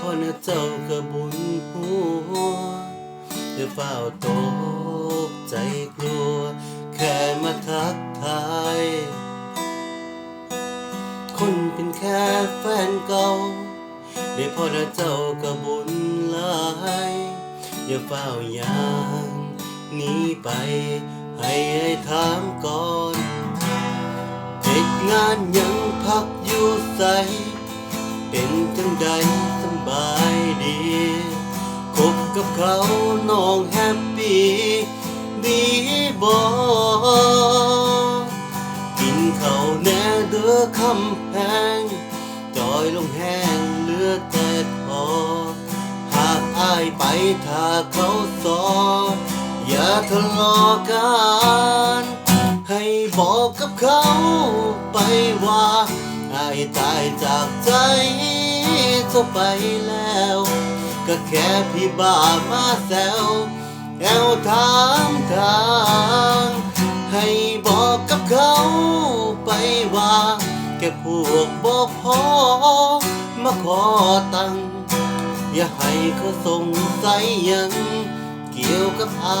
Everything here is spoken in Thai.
พ่อนะเจ้าก็บุญหัวเธอเฝ้าตกใจกลัว แค่มาทักทาย คนเป็นแค่แฟนเก่าได้พ่อนะเจ้าก็บุญหลายอย่าเฝ้ายางหนีไป ให้ไอ้ถามก่อนเหตุงานยังพักอยู่ใส เป็นจังใดสบายดี คบกับเขาน้องแฮปปี้ ดีบอกินเขาแน่เด้อคำแพง จอยลงแห้งเลือแต่พอ หากอายไปถ้าเขาสออย่าทะเลาะกัน ให้บอกกับเขาไปว่าายตายจากใจเจ้าไปแล้ว ก็แค่พี่บ้ามาแซวแอวถามทาง ให้บอกกับเขาไปว่า แค่พวกบอกพอมาขอตังค์อย่าให้เขาสงสัยยังเกี่ยวกับอา